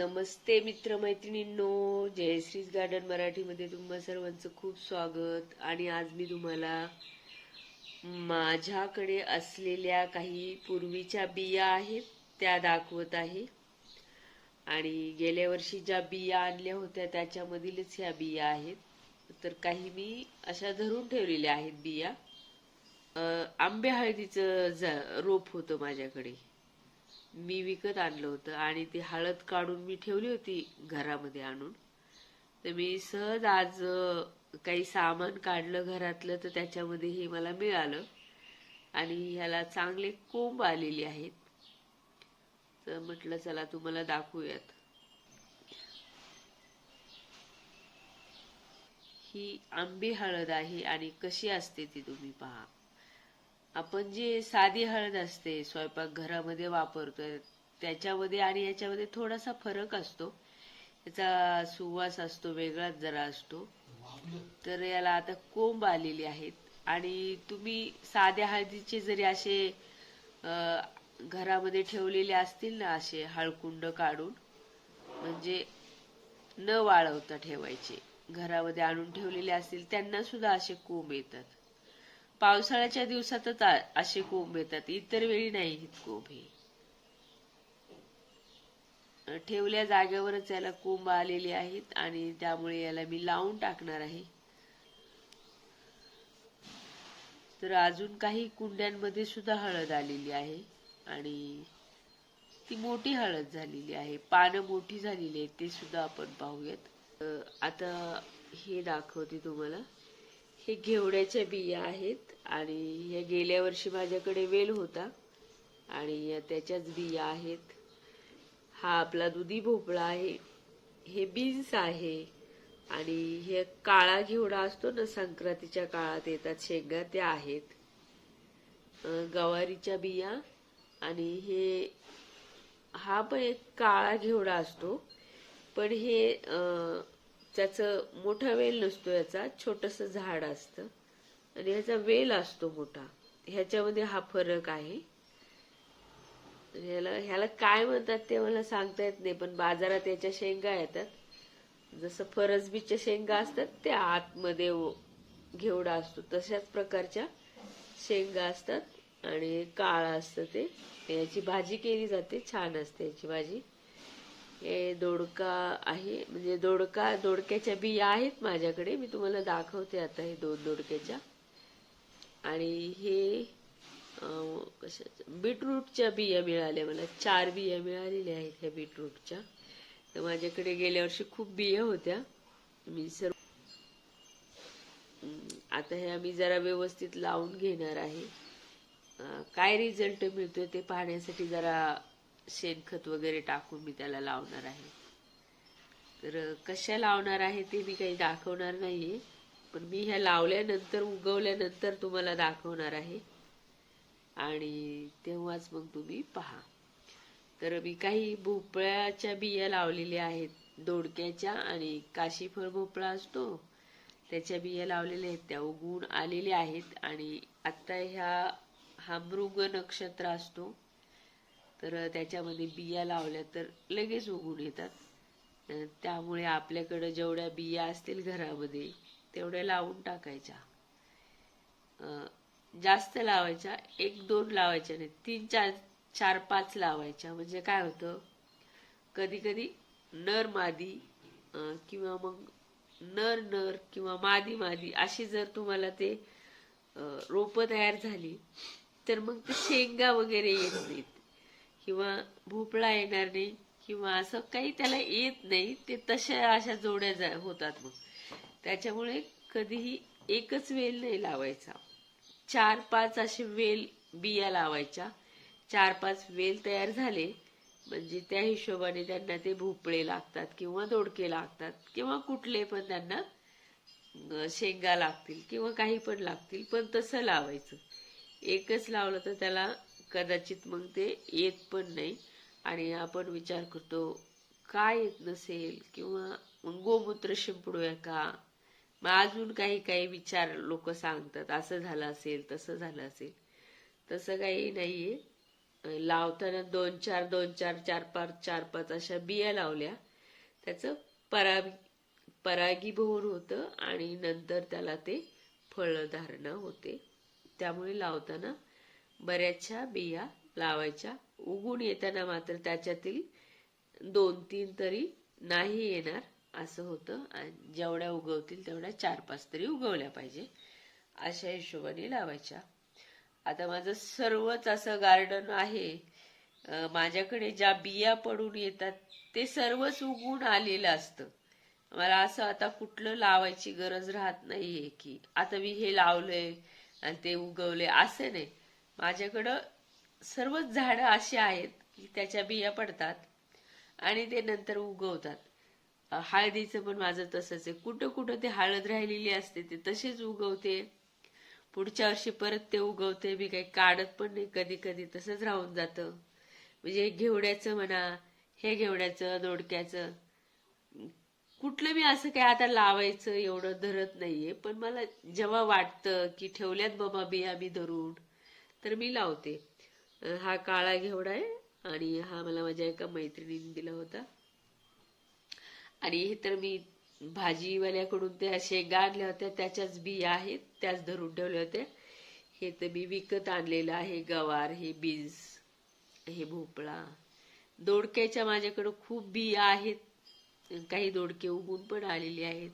नमस्ते मित्र मैत्रिणींनो जयश्रीज गार्डन मराठीमध्ये तुम्हा सर्वांचं खूप स्वागत. आणि आज मी तुम्हाला माझ्याकडे असलेल्या काही पूर्वीच्या बिया आहेत त्या दाखवत आहे. आणि गेल्या वर्षी ज्या बिया आणल्या होत्या त्याच्यामधीलच ह्या बिया आहेत. तर काही मी अशा धरून ठेवलेल्या आहेत बिया. आंबे हळदीचं रोप होतं माझ्याकडे. मी विकत आणलं होतं आणि ती हळद काढून मी ठेवली होती घरामध्ये आणून. तर मी सहज आज काही सामान काढलं घरातलं तर त्याच्यामध्ये हे मला मिळालं. आणि ह्याला चांगले कोंब आलेले आहेत. तर म्हटलं चला तुम्हाला दाखवूयात. ही आंबी हळद आहे आणि कशी असते ती तुम्ही पहा. आपण जी साधी हळद असते स्वयंपाक घरामध्ये वापरतोय त्याच्यामध्ये आणि याच्यामध्ये थोडासा फरक असतो. याचा सुवास असतो वेगळाच जरा असतो. तर याला आता कोंब आलेले आहेत. आणि तुम्ही साध्या हळदीचे जरी असे घरामध्ये ठेवलेले असतील ना असे हळकुंड काढून म्हणजे न वाळवता ठेवायचे. घरामध्ये आणून ठेवलेले असतील त्यांना सुद्धा असे कोंब येतात. पावसाळ्याच्या दिवसातच असे कोंब येतात. इतर वेळी नाही येत कोंब हे. ठेवल्या जागेवरच याला कोंब आलेले आहेत आणि त्यामुळे याला मी लावून टाकणार आहे. तर अजून काही कुंड्यांमध्ये सुद्धा हळद आलेली आहे आणि ती मोठी हळद झालेली आहे. पानं मोठी झालेली आहेत ते सुद्धा आपण पाहूयात. आता हे दाखवते तुम्हाला. हे घेवड्याच्या बिया आहेत आणि या गेल्या वर्षी माझ्याकडे वेल होता आणि त्याच्याच बिया आहेत. हा आपला दुधी भोपळा आहे हे बीन्स आहे आणि हे काळा घेवडा असतो ना संक्रांतीच्या काळात येतात शेंगा त्या आहेत. गवारीच्या बिया आणि हे हा पण एक काळा घेवडा असतो. पण हे त्याचं मोठा वेल नसतो याचा छोटस झाड असतं. आणि ह्याचा वेल असतो मोठा. ह्याच्यामध्ये हा फरक आहे. ह्याला ह्याला काय म्हणतात ते मला सांगता येत नाही पण बाजारात याच्या शेंगा येतात. जसं फरसबीच्या शेंगा असतात त्या आतमध्ये घेवडा असतो. तशाच प्रकारच्या शेंगा असतात. आणि काळं असतं ते. याची भाजी केली जाते छान असते याची भाजी. हे दोडका आहे. म्हणजे दोडका दोडक्याच्या बिया आहेत माझ्याकडे. मी तुम्हाला दाखवते आता हे दोन दोडक्याच्या. आणि हे कशाच्या? बीटरूटच्या बिया मिळाल्या मला. चार बिया मिळालेल्या आहेत ह्या बीटरूटच्या. तर माझ्याकडे गेल्या वर्षी खूप बिया होत्या. मी सर्व आता ह्या मी जरा व्यवस्थित लावून घेणार आहे. काय रिझल्ट मिळतोय ते पाहण्यासाठी जरा शेणखत वगैरे टाकून मी त्याला लावणार आहे. तर कशा लावणार आहे ते मी काही दाखवणार नाही पण मी ह्या लावल्यानंतर उगवल्यानंतर तुम्हाला दाखवणार आहे. आणि तेव्हाच मग तुम्ही पहा. तर मी काही भोपळ्याच्या बिया लावलेल्या आहेत. दोडक्याच्या आणि काशीफळ भोपळा असतो त्याच्या बिया लावलेल्या आहेत. त्या उगवून आलेल्या आहेत आणि आत्ता ह्या हा मृग नक्षत्र असतो. तर त्याच्यामध्ये बिया लावल्या तर लगेच उगून येतात. त्यामुळे आपल्याकडं जेवढ्या बिया असतील घरामध्ये तेवढ्या लावून टाकायच्या. जास्त लावायच्या एक दोन लावायच्या नाही तीन चार चार पाच लावायच्या. म्हणजे काय होतं कधी कधी नर मादी किंवा मग नर नर किंवा मादी मादी अशी जर तुम्हाला ते रोपं तयार झाली तर मग ते शेंगा वगैरे येत नाहीत. किंवा भोपळा येणार नाही किंवा असं काही त्याला येत नाही ते तशा अशा जोड्या जा- होतात मग. त्याच्यामुळे कधीही एकच वेल नाही लावायचा. चार पाच असे वेल बिया लावायच्या. चार पाच वेल तयार झाले म्हणजे त्या हिशोबाने त्यांना ते भोपळे लागतात किंवा दोडके लागतात किंवा कुठले पण त्यांना शेंगा लागतील किंवा काही पण लागतील पण तसं लावायचं. एकच लावलं तर त्याला कदाचित मग ते येत पण नाही. आणि आपण विचार करतो काय येत नसेल किंवा मग गोमूत्र शिंपडूया का? मग अजून काही काही विचार लोक सांगतात असं झालं असेल तसं झालं असेल. तसं काही नाहीये. आहे लावताना दोन चार दोन चार चार पाच चार पाच अशा बिया लावल्या. त्याचं परा परागीभवन होतं आणि नंतर त्याला ते फळधारणा होते. त्यामुळे लावताना बऱ्याचशा बिया लावायच्या. उगून येताना मात्र त्याच्यातील दोन तीन तरी नाही येणार असं होतं. आणि जेवढ्या उगवतील तेवढ्या चार पाच तरी उगवल्या पाहिजे. अशा हिशोबाने लावायच्या. आता माझं सर्वच असं गार्डन आहे. माझ्याकडे ज्या बिया पडून येतात ते सर्वच उगून आलेलं असतं. मला असं आता कुठलं लावायची गरज राहत नाहीये की आता मी हे लावलंय आणि ते उगवले असं नाही. माझ्याकडं सर्वच झाडं अशी आहेत की त्याच्या बिया पडतात आणि ते नंतर उगवतात. हळदीचं पण माझं तसंच आहे. कुठं कुठं ते हळद राहिलेली असते ते तसेच उगवते. पुढच्या वर्षी परत ते उगवते. मी काही काढत पण नाही कधी कधी तसंच राहून जातं. म्हणजे घेवड्याचं म्हणा हे घेवड्याचं दोडक्याचं कुठलं मी असं काय आता लावायचं एवढं धरत नाहीये. पण मला जेव्हा वाटतं की ठेवल्यात बाबा बिया मी धरून तर मी लावते. हा काळा घेवडा आहे आणि हा मला माझ्या एका मैत्रिणीने दिला होता. आणि हे तर मी भाजीवाल्याकडून ते शेंगा आणल्या होत्या त्याच्याच बिया आहेत त्याच धरून ठेवल्या होत्या. हे तर मी विकत आणलेलं आहे गवार हे बीन्स हे भोपळा. दोडक्याच्या माझ्याकडं खूप बिया आहेत. काही दोडके उगून पण आलेली आहेत.